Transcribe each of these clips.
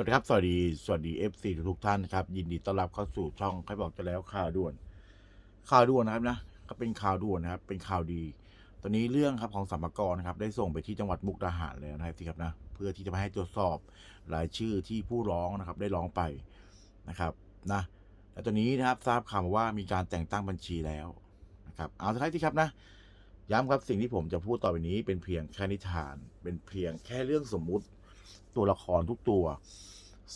วัสดีครับ สวัสดี สวัสดี FC ทุกท่านนะครับ ยินดีต้อนรับเข้าสู่ช่องใครบอกจะแล้วข่าวด่วน ข่าวด่วนนะครับนะ ก็เป็นข่าวด่วนนะครับ เป็นข่าวดี ตอนนี้เรื่องครับของสัมภากรนะครับ ได้ส่งไปที่จังหวัดมุกดาหารแล้วนะครับที่ครับนะ เพื่อที่จะมาให้ตรวจสอบรายชื่อที่ผู้ร้องนะครับ ได้ร้องไปนะครับนะและตอนนี้นะครับทราบข่าวมาว่ามีการแต่งตั้งบัญชีแล้วนะครับ เอาสุดท้ายที่ครับนะ ย้ำครับสิ่งที่ผมจะพูดต่อไปนี้เป็นเพียงแค่นิทาน เป็นเพียงแค่เรื่องสมมุติ ตัวละครทุกตัว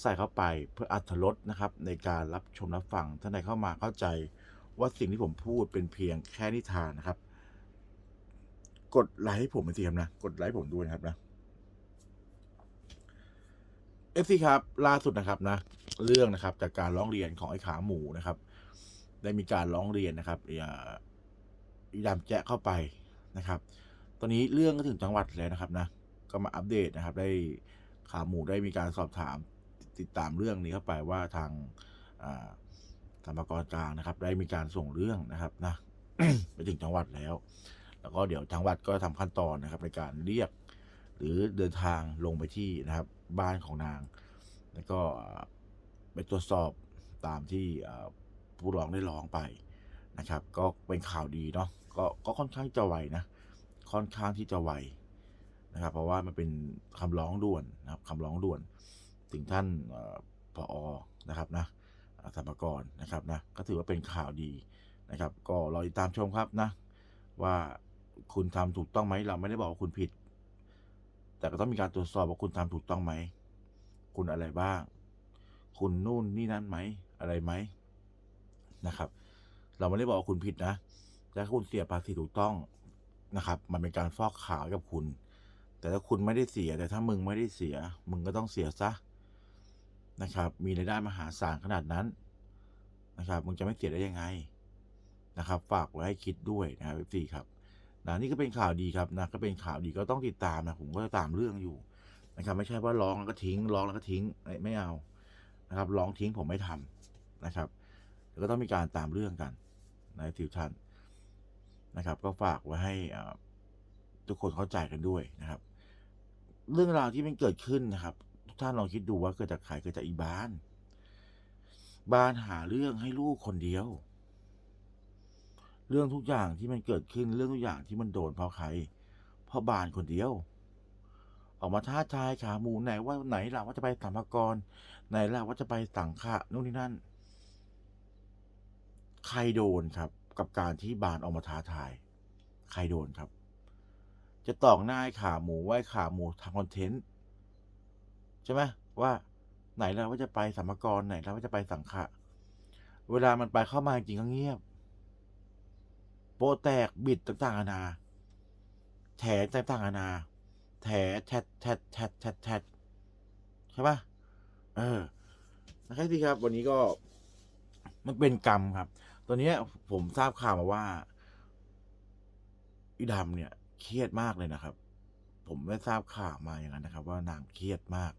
ใส่เข้าไปเพื่ออัธรสนะครับ ในการรับชมรับฟังท่านใดเข้ามาเข้าใจว่าสิ่งที่ผมพูดเป็นเพียงแค่นิทานนะครับ กดไลค์ให้ผมเป็นสิครับนะ กดไลค์ผมด้วยนะครับนะเอฟซีครับล่าสุดนะครับนะ เรื่องนะครับจากการร้องเรียนของไอ้ขาหมูนะครับ ได้มีการร้องเรียนนะครับอีดำแจะเข้าไปนะครับ ตอนนี้เรื่องก็ถึงจังหวัดแล้วนะครับนะ ก็มาอัปเดตนะครับ ได้ ขาหมูได้มีการสอบถามติดตามเรื่องนี้เข้าไปว่าทางอ่าธรรมกรกลางนะครับ ได้มีการส่งเรื่องนะครับนะไปถึงจังหวัดแล้ว แล้วก็เดี๋ยวจังหวัดก็ทำขั้นตอนนะครับ ในการเรียกหรือเดินทางลงไปที่นะครับ บ้านของนาง แล้วก็ไปตรวจสอบตามที่ผู้ร้องได้ร้องไปนะครับ ก็เป็นข่าวดีเนาะก็ก็ค่อนข้างจะไวนะ ค่อนข้างที่จะไว นะครับ เพราะว่ามันเป็นคำร้องด่วนนะครับคำร้องด่วน ถึงท่านเออผอนะครับนะสรรพากรนะครับนะก็ถือว่าเป็นข่าวดีนะครับ ก็รอติดตามชมครับนะ ว่าคุณทำถูกต้องไหมเราไม่ได้บอกว่าคุณผิด แต่ก็ต้องมีการตรวจสอบว่าคุณทำถูกต้องไหม คุณอะไรบ้าง คุณนู่นนี่นั่นไหมอะไรไหมนะครับ เราไม่ได้บอกว่าคุณผิดนะแต่ถ้าคุณเสียภาษีถูกต้องนะครับ มันเป็นการฟอกขาวกับคุณ แต่ถ้าคุณไม่ได้เสียแต่ถ้ามึงไม่ได้เสีย มึงก็ต้องเสียซะนะครับ มีรายได้มหาศาลขนาดนั้นนะครับ มึงจะไม่เสียได้ยังไงนะครับ ฝากไว้ให้คิดด้วยนะครับพี่ครับนะนี่ก็เป็นข่าวดีครับนะก็เป็นข่าวดีก็ต้องติดตามนะผมก็ตามเรื่องอยู่นะครับไม่ใช่ว่าร้องแล้วก็ทิ้งร้องแล้วก็ทิ้งไม่ไม่เอานะครับร้องทิ้งผมไม่ทำนะครับแล้วก็ต้องมีการตามเรื่องกันในทิวทันนะครับ ก็ฝากไว้ให้ทุกคนเข้าใจกันด้วยนะครับ เรื่องราวที่มันเกิดขึ้นนะครับทุกท่านลองคิดดูว่าเกิดจากใครเกิดจากอีบ้าน บ้านหาเรื่องให้ลูกคนเดียว เรื่องทุกอย่างที่มันเกิดขึ้นเรื่องทุกอย่างที่มันโดนเพราะใครเพราะบานคนเดียว ออกมาท้าทายขาหมูไหนว่าไหนล่ะว่าจะไปสัมภากรไหนล่ะว่าจะไปสังฆะนู่นนี่นั่น ใครโดนครับ กับการที่บานออกมาท้าทาย ใครโดนครับ จะตอกหน้าให้ขาหมูไว้ขาหมูทำคอนเทนต์ใช่ไหมว่าไหนเราว่าจะไปสัมภากรไหนเราว่าจะไปสังฆะเวลามันไปเข้ามาจริงก็เงียบ โปะแตกบิดต่างๆนานาแถต่างๆนานาแถแทดแทดแทดแทดแทดใช่ปะเออนะครับพี่ครับวันนี้ก็มันเป็นกรรมครับ ตอนนี้ผมทราบข่าวมาว่าอีดำเนี่ย เครียดมากเลยนะครับ ผมได้ทราบข่าวมาอย่างนั้นนะครับ ว่านางเครียดมาก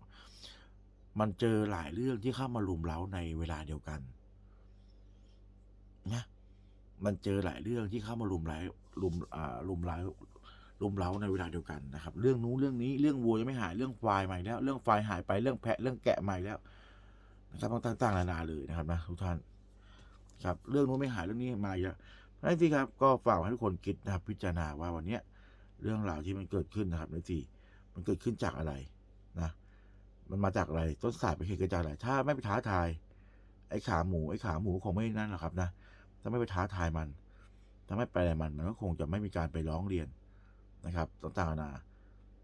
มันเจอหลายเรื่องที่เข้ามาลุมเล้าในเวลาเดียวกันนะมันเจอหลายเรื่องที่เข้ามาลุมเล้ลุมอ่าลุมเล้ลุมเล้าในเวลาเดียวกันนะครับ เรื่องนู้นเรื่องนี้เรื่องวัวยังไม่หายเรื่องควายใหม่แล้ว เรื่องควายหายไปเรื่องแพะเรื่องแกะใหม่แล้วนะครับต่างๆนานาเลยนะครับนะทุกท่านครับ เรื่องนู้นไม่หายเรื่องนี้มาอีกแล้วนั่นสิครับ ก็ฝากให้ทุกคนคิดนะครับพิจารณาว่าวันเนี้ย เรื่องราวที่มันเกิดขึ้นนะครับในสี่มันเกิดขึ้นจากอะไรนะมันมาจากอะไรต้นสายไปเหตุเกิดจากอะไรถ้าไม่ไปท้าทาย ไอ้ขาหมูไอ้ขาหมูคงไม่นั่นหรอกครับนะถ้าไม่ไปท้าทายมัน ถ้าไม่ไปอะไรมันมันก็คงจะไม่มีการไปร้องเรียนนะครับต่างๆนา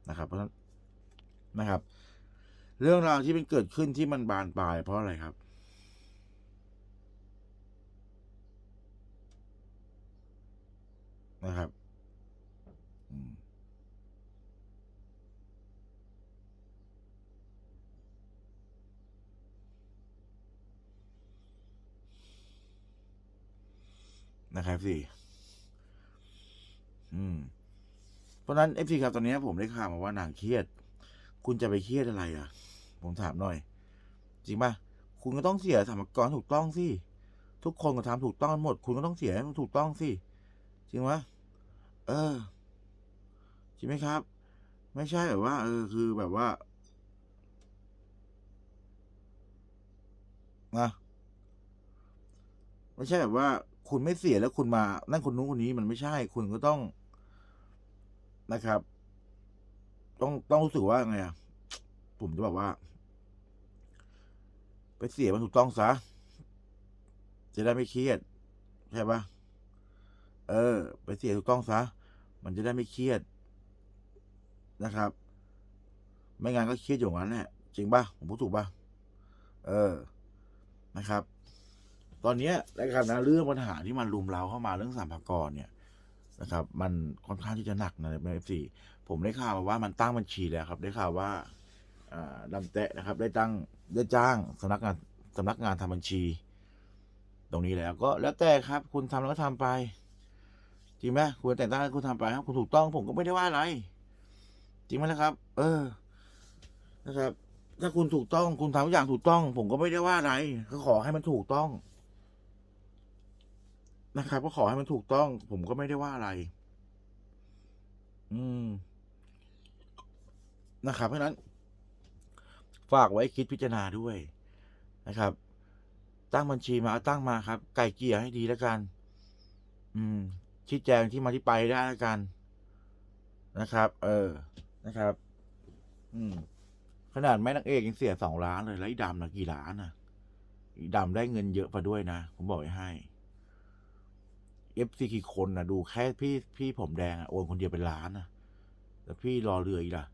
นะครับ เพราะฉะนั้นนะครับ เรื่องราวที่มันเกิดขึ้นที่มันบานปลายเพราะอะไรครับนะครับ นะครับสิอืม เพราะนั้นเอฟซีครับตอนนี้ผมได้ข่าวมาว่านางเครียด คุณจะไปเครียดอะไรอะ ผมถามหน่อย จริงป่ะคุณก็ต้องเสียสมกรถูกต้องสิทุกคนก็ทำถูกต้องหมด คุณก็ต้องเสียให้มันถูกต้องสิจริงไหมเออจริงไหมครับ ไม่ใช่แบบว่า เออ คือแบบว่านะไม่ใช่แบบว่า คุณไม่เสียแล้วคุณมา นั่นคนนู้นคนนี้มันไม่ใช่ คุณก็ต้องนะครับ ต้องต้องรู้สึกว่าไงอะผมจะบอกว่า ไปเสียมันถูกต้องซะจะได้ไม่เครียด ใช่ปะเออ ไปเสียถูกต้องซะมันจะได้ไม่เครียดนะครับ ไม่งั้นก็เครียดอยู่งนั้นแหละจริงปะผมพูดถูกปะเออนะครับ ตอนนี้นะครับนะเรื่องปัญหาที่มันรุมเราเข้ามาเรื่องสัมภากรเนี่ยนะครับ มันค่อนข้างที่จะหนักนะในเอฟซีผมได้ข่าวมาว่ามันตั้งบัญชีแล้วครับ ได้ข่าวว่าอ่าดำแตะนะครับ ได้ตั้งได้จ้างสำนักงานสำนักงานทำบัญชี ตรงนี้แล้วก็แล้วแต่ครับ คุณทำแล้วก็ทำไปจริงไหมคุณแต่งตั้งคุณทำไปครับคุณถูกต้องผมก็ไม่ได้ว่าอะไร จริงไหมล่ะครับ เออ นะครับ ถ้าคุณถูกต้องคุณทำทุกอย่างถูกต้อง ผมก็ไม่ได้ว่าอะไรก็ขอให้มันถูกต้อง นะครับ ก็ขอให้มันถูกต้อง ผมก็ไม่ได้ว่าอะไร อืม นะครับ เพราะนั้น ฝากไว้คิดพิจารณาด้วยนะครับ ตั้งบัญชีมาตั้งมาครับ ไก่เกี่ยให้ดีแล้วกัน อืม ชี้แจงที่มาที่ไปได้แล้วกัน นะครับ เออ นะครับ อืม ขนาดแม่นางเอกยังเสียสองล้านเลย แล้วไอ้ดำนะกี่ล้านนะอีดำได้เงินเยอะกว่าด้วยนะ ผมบอกให้ เอฟซีกี่คนนะดูแค่พี่พี่ผมแดงอะโอนคนเดียวเป็นล้านนะแล้วพี่รอเรืออีกล่ะ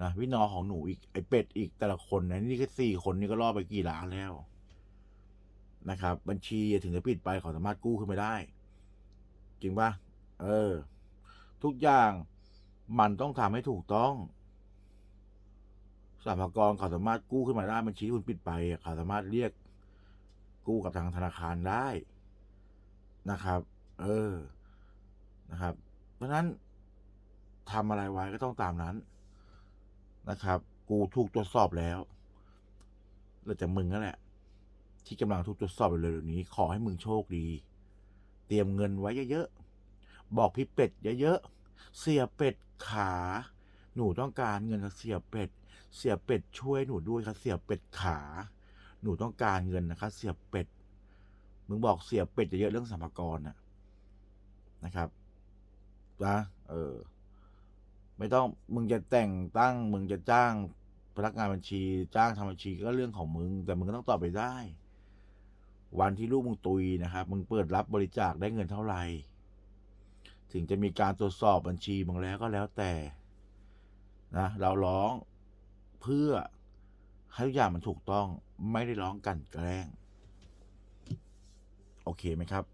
นะพี่นอของหนูอีกไอเป็ดอีกแต่ละคนนะนี่แค่สี่คนนี่ก็รอไปกี่ล้านแล้ว นะครับ บัญชีถึงจะปิดไปเขาสามารถกู้ขึ้นมาได้ จริงปะเออ ทุกอย่างมันต้องทำให้ถูกต้องสหกรณ์เขาสามารถกู้ขึ้นมาได้บัญชีคุณปิดไปเขาสามารถเรียกกู้กับทางธนาคารได้ นะครับ เออนะครับ เพราะนั้นทำอะไรไว้ก็ต้องตามนั้นนะครับ กูถูกตรวจสอบแล้วแล้วแต่มึงนั่นแหละ ที่กำลังถูกตรวจสอบอยู่เลยเดี๋ยวนี้ ขอให้มึงโชคดี เตรียมเงินไว้เยอะๆบอกพี่เป็ดเยอะๆเสียเป็ดขา หนูต้องการเงินเสียเป็ด เสียเป็ดช่วยหนูด้วยครับเสียเป็ดขา หนูต้องการเงินนะครับ เสียเป็ด มึงบอกเสียเป็ดเยอะเรื่องสัมภากระนะนะครับนะเออ ไม่ต้องมึงจะแต่งตั้ง มึงจะจ้างพนักงานบัญชี จ้างทำบัญชีก็เรื่องของมึง แต่มึงก็ต้องตอบไปได้ วันที่ลูกมึงตุยนะครับ มึงเปิดรับบริจาคได้เงินเท่าไหร่ ถึงจะมีการตรวจสอบบัญชีมึงแล้วก็แล้วแต่นะเราร้องเพื่อให้ทุกอย่างมันถูกต้องไม่ได้ร้องกันแกล้ง โอเคไหมครับ